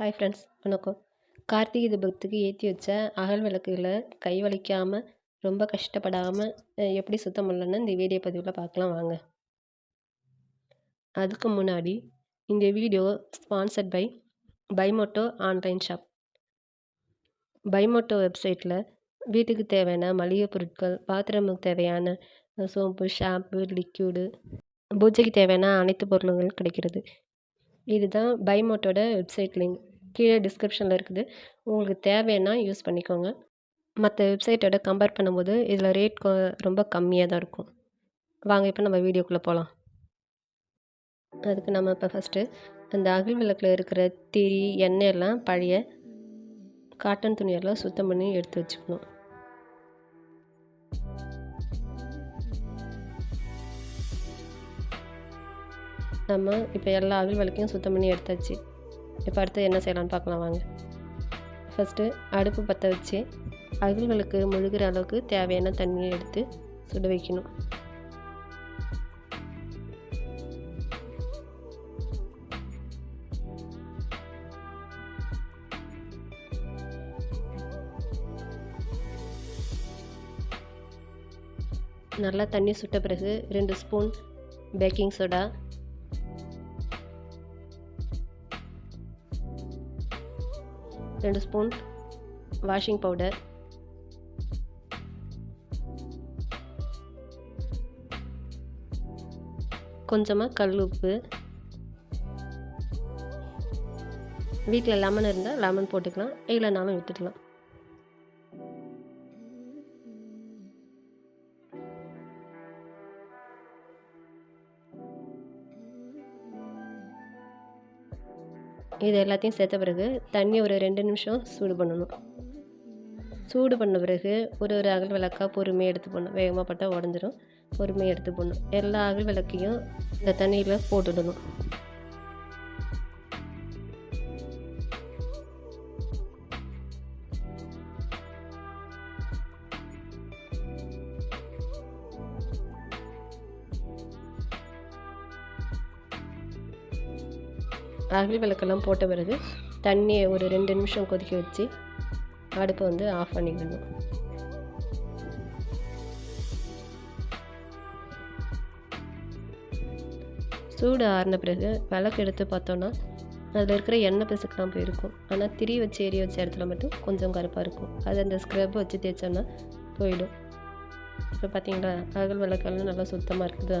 Hi friends வணக்கம். கார்த்திகை தீபத்துக்கு ஏற்றி வச்ச அகல் விளக்குகளை கை வலிக்காமல் ரொம்ப கஷ்டப்படாமல் எப்படி சுத்தம் பண்ணலன்னு இந்த வீடியோ பதிவில் பார்க்கலாம் வாங்க. அதுக்கு முன்னாடி இந்த video sponsored by Bymoto online shop Bymoto வெப்சைட்டில் வீட்டுக்கு தேவையான மளிகை பொருட்கள் பாத்ரூமுக்கு தேவையான சோப்பு ஷாம்பு லிக்யூடு பூஜைக்கு தேவையான அனைத்து பொருளுங்களும் கிடைக்கிறது. இதுதான் பைமோட்டோட வெப்சைட் லிங்க் கீழே டிஸ்கிரிப்ஷனில் இருக்குது. உங்களுக்கு தேவைன்னா யூஸ் பண்ணிக்கோங்க. மற்ற வெப்சைட்டோட கம்பேர் பண்ணும்போது இதில் ரேட் ரொம்ப கம்மியாக தான் இருக்கும். வாங்க இப்போ நம்ம வீடியோக்குள்ளே போகலாம் அதுக்கு நம்ம இப்போ ஃபஸ்ட்டு அந்த அகல் விளக்கில் இருக்கிற திரி எண்ணெய் எல்லாம் பழைய காட்டன் துணியெல்லாம் சுத்தம் பண்ணி எடுத்து வச்சுக்கணும். நம்ம இப்போ எல்லா அகல் விளக்கையும் சுத்தம் பண்ணி எடுத்தாச்சு. இப்போ அடுத்து என்ன செய்யலாம்னு பார்க்கலாம் வாங்க. ஃபஸ்ட்டு அடுப்பு பற்ற வச்சு அகல்களுக்கு முழுகிற அளவுக்கு தேவையான தண்ணியை எடுத்து சுட வைக்கணும். நல்லா தண்ணி சுட்ட பிறகு ரெண்டு ஸ்பூன் பேக்கிங் சோடா ரெண்டு ஸ்பூன் வாஷிங் பவுடர். கொஞ்சமாக கல் உப்பு. வீட்டில் லெமன் இருந்தால் லெமன் போட்டுக்கலாம் இல்லைனாலும் விட்டுக்கலாம். இது எல்லாத்தையும் சேர்த்த பிறகு தண்ணி ஒரு ரெண்டு நிமிஷம் சூடு பண்ணணும். சூடு பண்ண பிறகு ஒரு ஒரு அகல் விளக்காக பொறுமையாக எடுத்து போடணும். வேகமாக பட்டால் உடஞ்சிரும். பொறுமையாக எடுத்து போடணும். எல்லா அகல் விளக்கையும் இந்த தண்ணியில் போட்டுடணும். அகல் விளக்கெல்லாம் போட்ட பிறகு தண்ணியை ஒரு ரெண்டு நிமிஷம் கொதிக்க வச்சு அடுப்பை வந்து ஆஃப் பண்ணிக்கணும் சூடு ஆறின பிறகு விளக்கு எடுத்து பார்த்தோன்னா அதில் இருக்கிற எண்ணெய் பிசுக்கெலாம் போயிருக்கும். ஆனால் திரி வச்சு எரிய வச்ச இடத்துல மட்டும் கொஞ்சம் கருப்பாக இருக்கும். அது அந்த ஸ்க்ரப் வச்சு தேய்ச்சோன்னா போயிடும். இப்போ பார்த்தீங்களா அகல் விளக்கெல்லாம் நல்லா சுத்தமாக இருக்குதா?